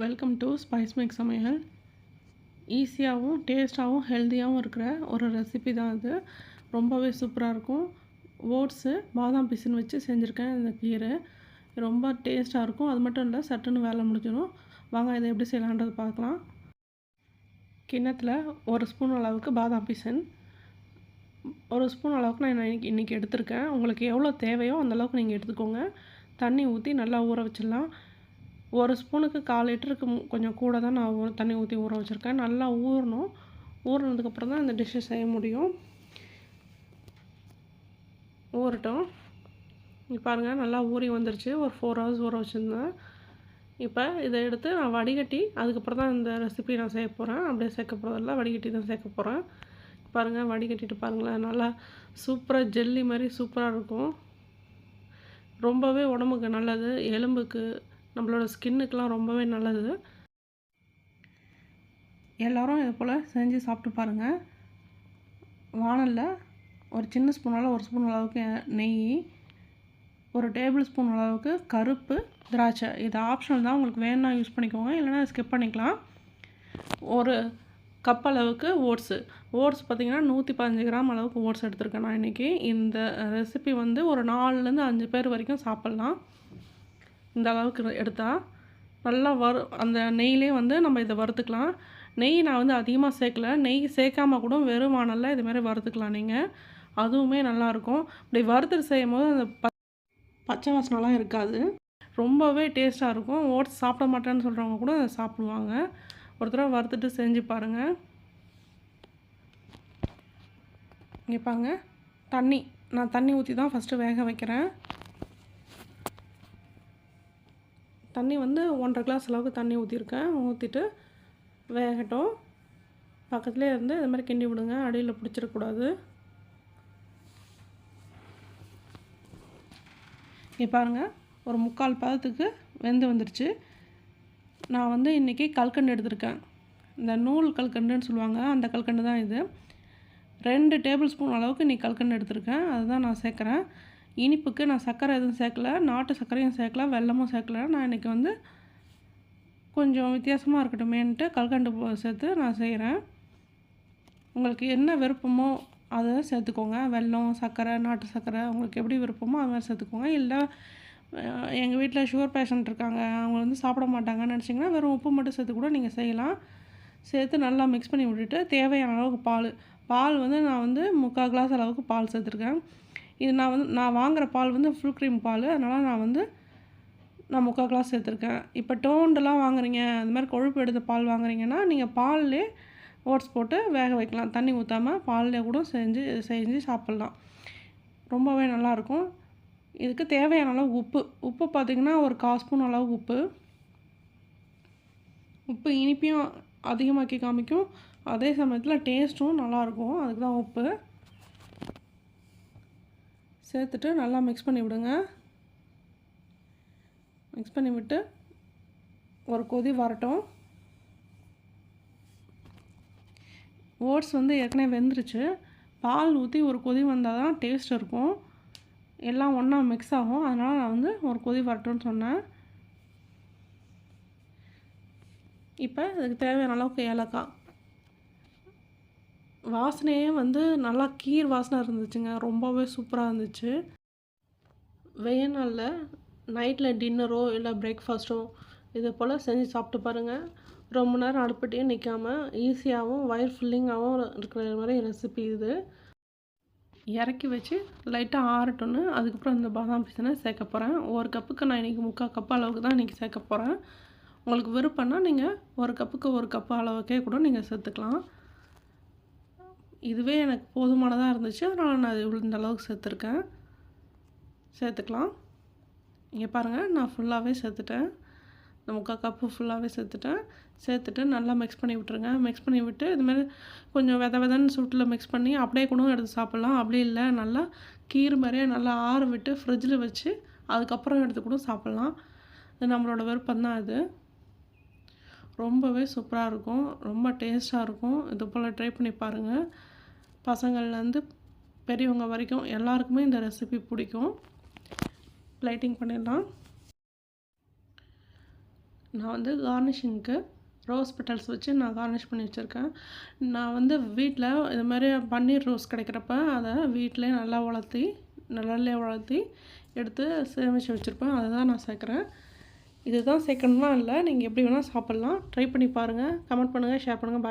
Welcome to spice make சமையல். ஈஸியாகவும் டேஸ்ட்டாகவும் ஹெல்த்தியாகவும் இருக்கிற ஒரு ரெசிபி தான் இது ரொம்பவே சூப்பராக இருக்கும். ஓட்ஸு பாதாம் பிசின் வச்சு செஞ்சுருக்கேன் இந்த கீரை. ரொம்ப டேஸ்ட்டாக இருக்கும். அது மட்டும் இல்லை சட்டுன்னு வேலை முடிஞ்சிடும். வாங்க இதை எப்படி செய்யலான்றது பார்க்கலாம். கிண்ணத்தில் ஒரு ஸ்பூன் அளவுக்கு பாதாம் பிசின். ஒரு ஸ்பூன் அளவுக்கு நான் இன்னைக்கு இன்றைக்கி எடுத்திருக்கேன். உங்களுக்கு எவ்வளோ தேவையோ அந்தளவுக்கு நீங்கள் எடுத்துக்கோங்க. தண்ணி ஊற்றி நல்லா ஊற வச்சிடலாம். ஒரு ஸ்பூனுக்கு கால் லிட்டருக்கு கொஞ்சம் கூட தான் நான் ஊற தண்ணி ஊற்றி ஊற வச்சுருக்கேன். நல்லா ஊறணும். ஊறினதுக்கப்புறம் தான் இந்த டிஷ்ஷை செய்ய முடியும். ஊறட்டும். இப்போ பாருங்கள் நல்லா ஊறி வந்துருச்சு. ஒரு ஃபோர் ஹவர்ஸ் ஊற வச்சுருந்தேன். இப்போ இதை எடுத்து நான் வடிகட்டி அதுக்கப்புறம் தான் இந்த ரெசிபி நான் செய்ய போகிறேன் அப்படியே சேர்க்க போகிறதில்ல வடிகட்டி தான் சேர்க்க போகிறேன் பாருங்கள் வடிகட்டிட்டு பாருங்களேன். நல்லா சூப்பராக ஜெல்லி மாதிரி சூப்பராக இருக்கும். ரொம்பவே உடம்புக்கு நல்லது. எலும்புக்கு நம்மளோட ஸ்கின்னுக்கெலாம் ரொம்பவே நல்லது. எல்லோரும் இது போல் செஞ்சு சாப்பிட்டு பாருங்கள் வானலில் ஒரு சின்ன ஸ்பூனால் ஒரு ஸ்பூன் அளவுக்கு நெய் ஒரு டேபிள் ஸ்பூன் அளவுக்கு கருப்பு திராட்சை. இது ஆப்ஷனல் தான். உங்களுக்கு வேணும்னா யூஸ் பண்ணிக்கோங்க. இல்லைன்னா ஸ்கிப் பண்ணிக்கலாம். ஒரு கப் அளவுக்கு ஓட்ஸு. ஓட்ஸ் பார்த்திங்கன்னா நூற்றி பதினஞ்சு கிராம் அளவுக்கு ஓட்ஸ் எடுத்திருக்கேன் நான் இன்றைக்கி இந்த ரெசிபி வந்து ஒரு நாலுலேருந்து அஞ்சு பேர் வரைக்கும் சாப்பிட்லாம். இந்த அளவுக்கு எடுத்தால் நல்லா வறு அந்த நெய்லேயே வந்து நம்ம இதை வறுத்துக்கலாம். நெய் நான் வந்து அதிகமாக சேர்க்கல. நெய் சேர்க்காம கூட வெறும் வானலில் இதுமாரி வறுத்துக்கலாம் நீங்கள் அதுவுமே நல்லாயிருக்கும் இப்படி வறுத்துட்டு செய்யும் போது அந்த ப பச்சை வாசனெலாம் இருக்காது. ரொம்பவே டேஸ்ட்டாக இருக்கும். ஓட்ஸ் சாப்பிட மாட்டேன்னு சொல்கிறவங்க கூட அதை சாப்பிடுவாங்க. ஒரு தடவை வறுத்துட்டு செஞ்சு பாருங்கள் இங்கே பாருங்க. தண்ணி. நான் தண்ணி ஊற்றி தான் ஃபஸ்ட்டு வேக வைக்கிறேன். தண்ணி வந்து ஒன்றரை கிளாஸ் அளவுக்கு தண்ணி ஊற்றிருக்கேன் ஊற்றிட்டு வேகட்டும். பக்கத்துலேயே இருந்து இது மாதிரி கிண்டி விடுங்க. அடியில் பிடிச்சிடக்கூடாது. இங்கே பாருங்கள் ஒரு முக்கால் பதத்துக்கு வெந்து வந்துடுச்சு நான் வந்து இன்றைக்கி கல்கண்டு எடுத்திருக்கேன். இந்த நூல் கல்கண்டுன்னு சொல்லுவாங்க அந்த கல்கண்டு தான் இது. ரெண்டு டேபிள் ஸ்பூன் அளவுக்கு இன்றைக்கி கல்கண்டு எடுத்திருக்கேன். அதுதான் நான் சேர்க்குறேன். இனிப்புக்கு நான் சர்க்கரை எதுவும் சேர்க்கல நாட்டு சர்க்கரையும் சேர்க்கல வெல்லமும் சேர்க்கல. நான் இன்றைக்கி வந்து கொஞ்சம் வித்தியாசமாக இருக்கட்டுமேன்ட்டு கல்கண்டு சேர்த்து நான் செய்கிறேன் உங்களுக்கு என்ன விருப்பமோ அதை சேர்த்துக்கோங்க. வெல்லம் சர்க்கரை நாட்டு சர்க்கரை உங்களுக்கு எப்படி விருப்பமோ அது மாதிரி சேர்த்துக்கோங்க. இல்லை எங்கள் வீட்டில் சுகர் பேஷண்ட் இருக்காங்க. அவங்க வந்து சாப்பிட மாட்டாங்கன்னு நினச்சிங்கன்னா வெறும் உப்பு மட்டும் சேர்த்து கூட நீங்கள் செய்யலாம். சேர்த்து நல்லா மிக்ஸ் பண்ணி விட்டுட்டு தேவையான அளவுக்கு பால். பால் வந்து நான் வந்து முக்கால் கிளாஸ் அளவுக்கு பால் சேர்த்துருக்கேன். இது நான் வந்து நான் வாங்குகிற பால் வந்து ஃபுல் க்ரீம் பால். அதனால் நான் வந்து நான் முக்கால் கிளாஸ் சேர்த்துருக்கேன். இப்போ டோண்டெல்லாம் வாங்குறீங்க அந்த மாதிரி கொழுப்பு எடுத்த பால் வாங்குறீங்கன்னா நீங்கள் பால்லே ஓட்ஸ் போட்டு வேக வைக்கலாம். தண்ணி ஊற்றாமல் பால்லே கூட செஞ்சு செஞ்சு சாப்பிட்லாம். ரொம்பவே நல்லாயிருக்கும் இதுக்கு தேவையான அளவு உப்பு. உப்பு பார்த்திங்கன்னா ஒரு கால் ஸ்பூன் அளவு உப்பு. உப்பு இனிப்பையும் அதிகமாக்கி காமிக்கும். அதே சமயத்தில் டேஸ்ட்டும் நல்லாயிருக்கும் அதுக்கு தான் உப்பு. சேர்த்துட்டு நல்லா மிக்ஸ் பண்ணி விடுங்க. மிக்ஸ் பண்ணி விட்டு ஒரு கொதி வரட்டும். ஓட்ஸ் வந்து ஏற்கனவே வெந்துருச்சு. பால் ஊற்றி ஒரு கொதி வந்தால் தான் டேஸ்ட் இருக்கும். எல்லாம் ஒன்றா மிக்ஸ் ஆகும். அதனால் நான் வந்து ஒரு கொதி வரட்டும்னு சொன்னேன். இப்போ இதுக்கு தேவையான அளவுக்கு ஏலக்காய். வாசனையே வந்து நல்லா கீர் வாசனை இருந்துச்சுங்க. ரொம்பவே சூப்பராக இருந்துச்சு. வெயில் நாளில் நைட்டில் டின்னரோ இல்லை பிரேக்ஃபாஸ்ட்டோ இது போல் செஞ்சு சாப்பிட்டு பாருங்கள் ரொம்ப நேரம் அடுப்பிட்டே நிற்காம ஈஸியாகவும் வயர் ஃபில்லிங்காகவும் இருக்கிற மாதிரி ரெசிபி இது. இறக்கி வச்சு லைட்டாக ஆறட்டும்னு அதுக்கப்புறம் இந்த பாதாம் பீசனை சேர்க்க போகிறேன் ஒரு கப்புக்கு நான் இன்றைக்கி முக்கால் கப்பு அளவுக்கு தான் இன்றைக்கி சேர்க்க போகிறேன் உங்களுக்கு விருப்பம்னா நீங்கள் ஒரு கப்புக்கு ஒரு கப்பு அளவுக்கே கூட நீங்கள் சேர்த்துக்கலாம். இதுவே எனக்கு போதுமானதாக இருந்துச்சு. அதனால் நான் இவ்வளோ இந்த அளவுக்கு சேர்த்துருக்கேன். சேர்த்துக்கலாம். இங்கே பாருங்கள் நான் ஃபுல்லாகவே சேர்த்துட்டேன். இந்த முக்கால் கப்பு ஃபுல்லாகவே சேர்த்துட்டேன். சேர்த்துட்டு நல்லா மிக்ஸ் பண்ணி விட்டுருங்க. மிக்ஸ் பண்ணி விட்டு இதுமாரி கொஞ்சம் வித விதன்னு சுட்டில் மிக்ஸ் பண்ணி அப்படியே கூட எடுத்து சாப்பிட்லாம். அப்படி இல்லை நல்லா கீர் மாதிரியே நல்லா ஆற விட்டு ஃப்ரிட்ஜில் வச்சு அதுக்கப்புறம் எடுத்து கூட சாப்பிட்லாம். இது நம்மளோட விருப்பம் தான் இது. ரொம்பவே சூப்பராக இருக்கும். ரொம்ப டேஸ்ட்டாக இருக்கும். இது போல் ட்ரை பண்ணி பாருங்கள் பசங்கள்லேருந்து பெரியவங்க வரைக்கும் எல்லாருக்குமே இந்த ரெசிபி பிடிக்கும். லைட்டிங் பண்ணிடலாம். நான் வந்து கார்னிஷிங்க்கு ரோஸ் பெட்டல்ஸ் வச்சு நான் கார்னிஷ் பண்ணி வச்சுருக்கேன். நான் வந்து வீட்டில் இது மாதிரி பன்னீர் ரோஸ் கிடைக்கிறப்ப அதை வீட்டிலே நல்லா வளர்த்தி நல்ல வளர்த்தி எடுத்து சேமித்து வச்சுருப்பேன். அதை தான் நான் சேர்க்குறேன். இதுதான் சேர்க்கணும்னா இல்லை நீங்கள் எப்படி வேணால் சாப்பிட்லாம். ட்ரை பண்ணி பாருங்கள் கமெண்ட் பண்ணுங்கள் ஷேர் பண்ணுங்கள் பாய்